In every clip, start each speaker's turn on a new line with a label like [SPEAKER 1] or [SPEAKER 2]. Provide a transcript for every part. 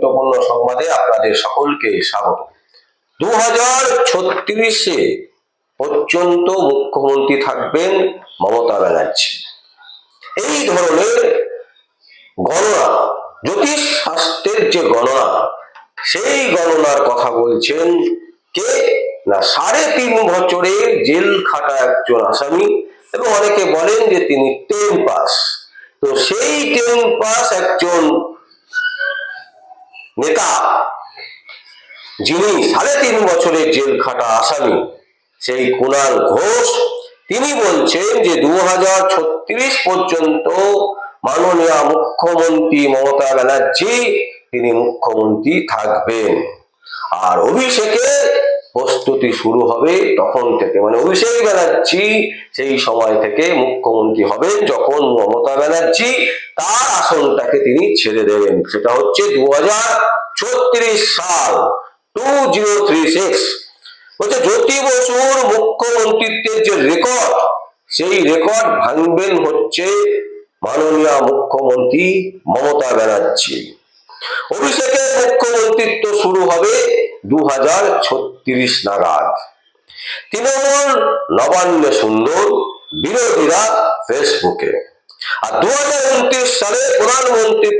[SPEAKER 1] গুরুত্বপূর্ণ সংবাদে আপনাদের সকলকে স্বাগত। দু হাজার ছত্রিশে পর্যন্ত মুখ্যমন্ত্রী থাকবেন মমতা ব্যানার্জি। এই ধরনের গণনা, জ্যোতিষ শাস্ত্রের যে গণনা, সেই গণনার কথা বলছেন কে? না, সাড়ে তিন বছরে জেল খাটা একজন আসামি এবং অনেকে বলেন যে তিনি টেন পাস। তো সেই টেন পাস একজন নেতা যিনি সাড়ে তিন বছরের জেল খাটা আসামি, সেই কুণাল ঘোষ, তিনি বলছেন যে দু হাজার ছত্রিশ পর্যন্ত মাননীয় মুখ্যমন্ত্রী মমতা ব্যানার্জি, তিনি মুখ্যমন্ত্রী থাকবেন। আর অভিষেকের প্রস্তুতি শুরু হবে তখন থেকে। মানে অভিষেক ব্যানার্জি সেই সময় থেকে মুখ্যমন্ত্রী হবেন যখন মমতা ব্যানার্জি তার আসনটাকে তিনি ছেড়ে দেবেন। সেটা হচ্ছে দু হাজার ছত্রিশ সাল, টু জিরো থ্রি সিক্স। বলছে, জ্যোতি বসুর মুখ্যমন্ত্রিত্বের যে রেকর্ড সেই রেকর্ড ভাঙবেন হচ্ছে মাননীয় মুখ্যমন্ত্রী মমতা ব্যানার্জি। অভিষেকের মুখ্যমন্ত্রিত্ব শুরু হবে দু হাজার ছত্রিশ নাগাদ। তৃণমূল নবান্ন সুন্দর, বিরোধীরা ফেসবুকে। আর দু হাজার উনত্রিশ সালে প্রধানমন্ত্রী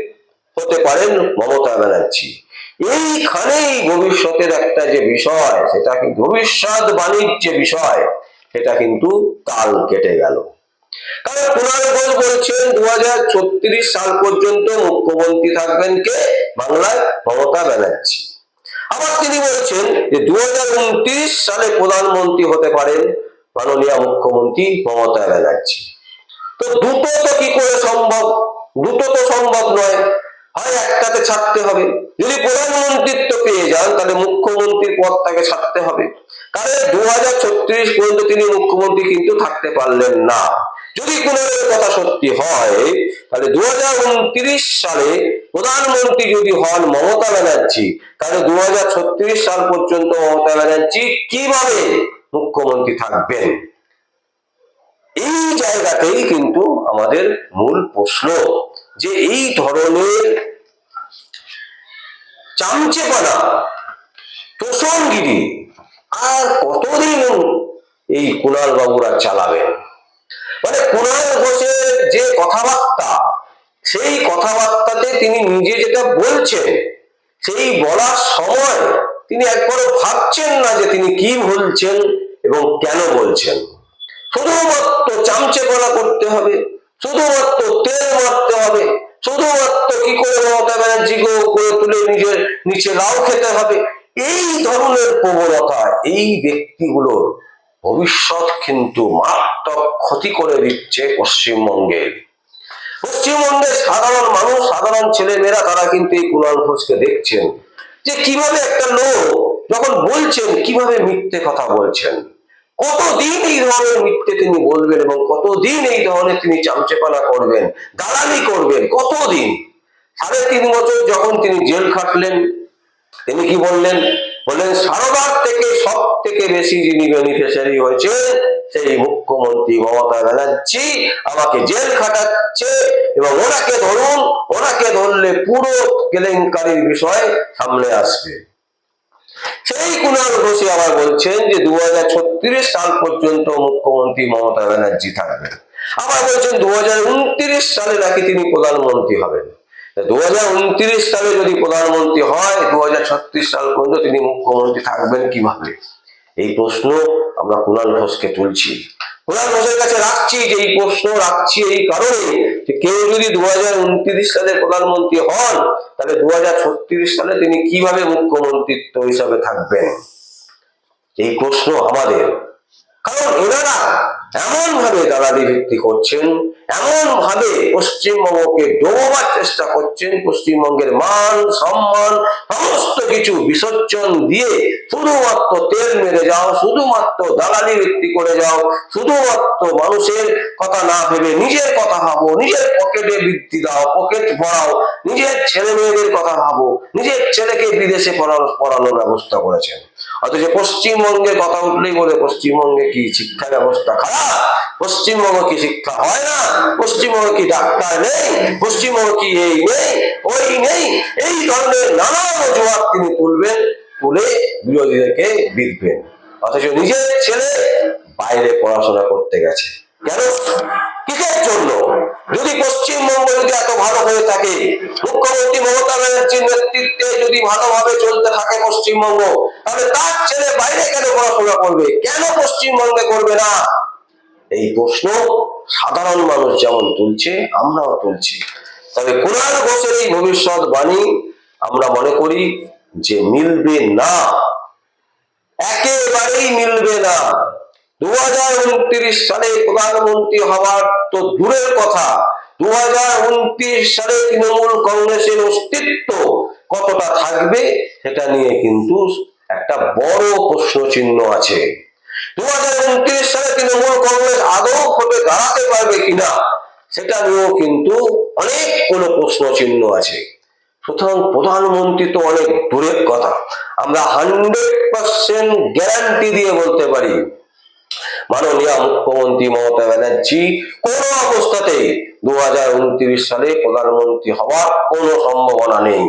[SPEAKER 1] হতে পারেন মমতা ব্যানার্জি। এইখানেই ভবিষ্যতের একটা যে বিষয়, সেটা কি ভবিষ্যৎ বাণিজ্য বিষয়, সেটা কিন্তু কাল কেটে গেল। প্রধানমন্ত্রী হতে পারেন মাননীয় মুখ্যমন্ত্রী মমতা ব্যানার্জি। তো দুটো তো কি করে সম্ভব? দুটো তো সম্ভব নয়। হয় একটাতে ছাড়তে হবে। যদি প্রধানমন্ত্রিত্ব পেয়ে যান, তাহলে মুখ্যমন্ত্রীর পদটাকে ছাড়তে হবে। কারণ দু পর্যন্ত তিনি মুখ্যমন্ত্রী কিন্তু থাকতে পারলেন না। যদি কোনো কথা সত্যি হয়, তাহলে দু সালে প্রধানমন্ত্রী যদি হন মমতা ব্যানার্জি, তাহলে দু হাজার ছত্রিশ সাল পর্যন্ত মমতা ব্যানার্জি কীভাবে মুখ্যমন্ত্রী থাকবেন? এই জায়গাতেই কিন্তু আমাদের মূল প্রশ্ন যে এই ধরনের চামচেপানা, তোষণগিরি আর কতদিন এই কুণাল বাবুরা চালাবেন? মানে কুণাল ঘোষের যে কথাবার্তা, সেই কথাবার্তাতে তিনি নিজে যেটা বলছেন, সেই বলার সময় তিনি একবারও ভাবছেন না যে তিনি কি বলছেন এবং কেন বলছেন। শুধুমাত্র চামচে চামচেপনা করতে হবে, শুধুমাত্র তেল মারতে হবে, শুধুমাত্র কি করে মমতা ব্যানার্জিকে করে তুলে নিজের নিচে লাউ খেতে হবে, এই ধরনের প্রবণতা, এই ব্যক্তিগুলোর ভবিষ্যৎ কিন্তু মারাত্মক ক্ষতি করে দিচ্ছে পশ্চিমবঙ্গের পশ্চিমবঙ্গের সাধারণ মানুষ, সাধারণ ছেলেমেয়েরা, তারা কিন্তু এই কুণাল ঘোষকে দেখছেন যে কীভাবে একটা লোক যখন বলছেন, কীভাবে মিথ্যে কথা বলছেন। কতদিন এই ধরনের মিথ্যে তিনি বলবেন এবং কতদিন এই ধরনের তিনি চামচেপানা করবেন, দালালি করবেন, কতদিন? সাড়ে তিন বছর যখন তিনি জেল খাটলেন, তিনি কি বললেন? বললেন সারদার থেকে সব থেকে বেশি যিনি বেনিফিশিয়ারি হয়েছে, সেই মুখ্যমন্ত্রী মমতা ব্যানার্জি আমাকে জেল খাটাচ্ছে এবং ওনাকে ধরুন, ওনাকে ধরলে পুরো কেলেঙ্কারির বিষয় সামনে আসবে। সেই কুণাল ঘোষী আবার বলছেন যে দু সাল পর্যন্ত মুখ্যমন্ত্রী মমতা ব্যানার্জি থাকবেন। আবার বলছেন দু হাজার উনত্রিশ সালে নাকি তিনি প্রধানমন্ত্রী হবেন। দু হাজার উনত্রিশ সালে যদি প্রধানমন্ত্রী হয় দু হাজার ছত্রিশ সাল পর্যন্ত তিনি মুখ্যমন্ত্রী থাকবেন কীভাবে? এই প্রশ্ন আমরা কুণাল ঘোষকে তুলছি। কুণাল ঘোষের কাছে রাখছি যে এই প্রশ্ন, রাখছি এই কারণে যে কেউ যদি দুহাজার উনত্রিশ সালে প্রধানমন্ত্রী হন, তাহলে দু হাজার ছত্রিশ সালে তিনি কীভাবে মুখ্যমন্ত্রিত্ব হিসাবে থাকবেন? এই প্রশ্ন আমাদের। কারণ এনারা এমন ভাবে দালালি ভিত্তি করছেন এমন ভাবে পশ্চিমবঙ্গকে ডোবার চেষ্টা করছেন, পশ্চিমবঙ্গের মান, সম্মান, সমস্ত কিছু বিসর্জন দিয়ে শুধুমাত্র তেল মেরে যাও, শুধুমাত্র দালালি ভিত্তি করে যাও, শুধুমাত্র মানুষের কথা না ভেবে নিজের কথা ভাবো, নিজের পকেটে বৃদ্ধি দাও, পকেট ভরাও, নিজের ছেলে মেয়েদের কথা ভাবো, নিজের ছেলেকে বিদেশে পড়ানোর পড়ানোর ব্যবস্থা করেছেন। অথচ পশ্চিমবঙ্গের কথা উঠলেই বলে, পশ্চিমবঙ্গে কি শিক্ষা ব্যবস্থা খারাপ? পশ্চিমবঙ্গ কি শিক্ষা হয় না? পশ্চিমবঙ্গ কি ডাক্তার নেই? পশ্চিমবঙ্গ কি এই নেই? ওই নেই? এই ধরনের নানা অজুহাত তিনি তুলবেন, তুলে বিরোধীদেরকে বিধবেন। অথচ নিজের ছেলে বাইরে পড়াশোনা করতে গেছে। কেন? কিসের জন্য? যদি পশ্চিমবঙ্গ যদি এত ভালো হয়ে থাকে ব্যানার্জির নেতৃত্বে যদি ভালোভাবে চলতে থাকে পশ্চিমবঙ্গ, তাহলে তার ছেলে বাইরে কেন পড়াশোনা করবে? কেন পশ্চিমবঙ্গে করবে না? এই প্রশ্ন সাধারণ মানুষ যেমন তুলছে, আমরাও তুলছি। তবে ঘোষের এই ভবিষ্যৎ বাণী আমরা মনে করি যে মিলবে না। একেবারেই মিলবে না। দু সালে প্রধানমন্ত্রী হওয়ার তো দূরের কথা। দু হাজার উনত্রিশ সালে তৃণমূল কংগ্রেসের অস্তিত্ব কতটা থাকবে সেটা নিয়ে কিন্তু একটা বড় প্রশ্ন চিহ্ন আছে দু সালে তৃণমূল কংগ্রেস আদৌ ভোটে দাঁড়াতে পারবে কিনা সেটা নিয়েও কিন্তু অনেক কোনো প্রশ্ন চিহ্ন আছে। সুতরাং প্রধানমন্ত্রী তো অনেক দূরের কথা। আমরা হান্ড্রেড পার্সেন্ট গ্যারান্টি দিয়ে বলতে পারি। মাননীয় মুখ্যমন্ত্রী মমতা ব্যানার্জি কোন অবস্থাতে উনত্রিশ সালে প্রধানমন্ত্রী হওয়ার কোনো সম্ভাবনা নেই।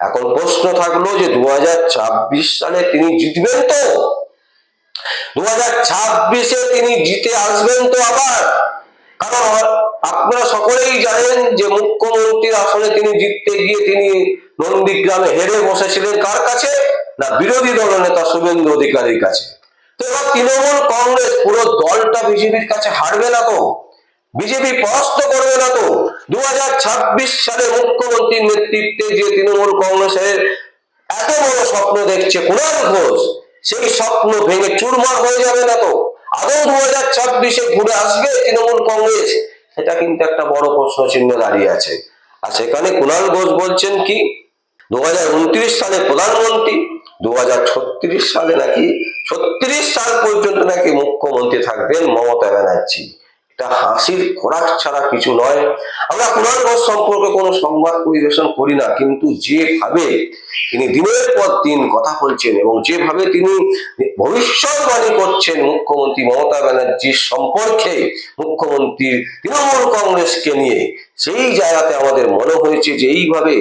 [SPEAKER 1] এখন প্রশ্ন থাকল যে দু হাজার ছাব্বিশ সালে তিনি জিতবেন তো? দু ছাব্বিশে তিনি জিতে আসবেন তো আবার? কারণ আপনারা সকলেই জানেন যে মুখ্যমন্ত্রীর আসনে তিনি জিততে গিয়ে তিনি নন্দীগ্রামে হেরে বসেছিলেন কার কাছে? না, বিরোধী দলনেতা শুভেন্দু অধিকারীর কাছে। তো এবার তৃণমূল কংগ্রেস পুরো দলটা বিজেপির কাছে হারবে না তো? বিজেপি পরাস্ত করবে না তো। দু হাজার ছাব্বিশ সালে মুখ্যমন্ত্রীর নেতৃত্বে যে তৃণমূল কংগ্রেসের এত বড় স্বপ্ন দেখছে কুণাল ঘোষ, সেই স্বপ্ন ভেঙে চুরমার হয়ে যাবে না তো। আদৌ দু হাজার ছাব্বিশে ঘুরে আসবে তৃণমূল কংগ্রেস? সেটা কিন্তু একটা বড় প্রশ্ন চিহ্ন দাঁড়িয়ে আছে। আর সেখানে কুণাল ঘোষ বলছেন কি দু হাজার উনত্রিশ সালে প্রধানমন্ত্রী দু হাজার ছত্রিশ সালে নাকি, ছত্রিশ সাল পর্যন্ত নাকি মুখ্যমন্ত্রী থাকবেন মমতা ব্যানার্জি। এটা হাসির খোরাক ছাড়া কিছু নয়। আমরা ঘোষ সম্পর্কে কোনো সংবাদ পরিবেশন করি না, কিন্তু যেভাবে তিনি দিনের পর দিন কথা বলছেন এবং যেভাবে তিনি ভবিষ্যৎবাণী করছেন মুখ্যমন্ত্রী মমতা ব্যানার্জির সম্পর্কে মুখ্যমন্ত্রীর তৃণমূল কংগ্রেসকে নিয়ে, সেই জায়গাতে আমাদের মনে হয়েছে যে এইভাবে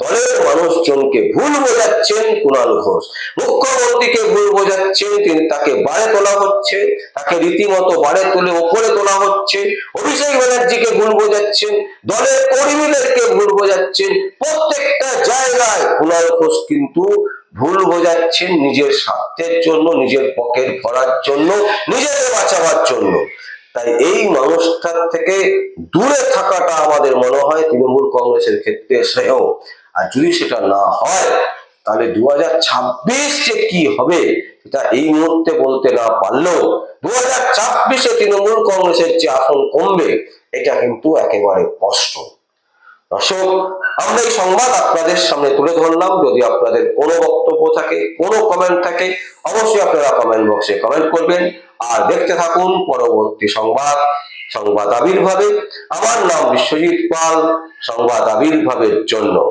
[SPEAKER 1] দলের মানুষজনকে ভুল বোঝাচ্ছেন কুণাল ঘোষ। মুখ্যমন্ত্রীকে ভুল বোঝাচ্ছেন, তিনি তাকে বাড়ে তোলা হচ্ছে, তাকে রীতিমতো বাড়ে তুলে ওপরে তোলা হচ্ছে, অভিষেক ব্যানার্জিকে ভুল বোঝাচ্ছেন, দলের কর্মীদেরকে ভুল বোঝাচ্ছেন, প্রত্যেকটা জায়গায় কুণাল ঘোষ কিন্তু ভুল বোঝাচ্ছেন নিজের স্বার্থের জন্য, নিজের পকেট ভরার জন্য, নিজেকে বাঁচাবার জন্য। তাই এই মানুষটার থেকে দূরে থাকাটা আমাদের মনে হয় তৃণমূল কংগ্রেসের ক্ষেত্রে শ্রেয়। আর যদি সেটা না হয়, তাহলে দু হাজার ছাব্বিশ যে কি হবে? সেটা এই মুহূর্তে বলতে না পারলেও দু হাজার ছাব্বিশে তৃণমূল কংগ্রেসের যে আসন কমবে, এটা কিন্তু একেবারে স্পষ্ট। দর্শক, আমরা এই সংবাদ আপনাদের সামনে তুলে ধরলাম। যদি আপনাদের কোনো বক্তব্য থাকে, কোনো কমেন্ট থাকে, অবশ্যই আপনারা কমেন্ট বক্সে কমেন্ট করবেন। আর দেখতে থাকুন পরবর্তী সংবাদ সংবাদ আবির্ভাবে। আমার নাম বিশ্বজিৎ পাল, সংবাদ আবির্ভাবের জন্য।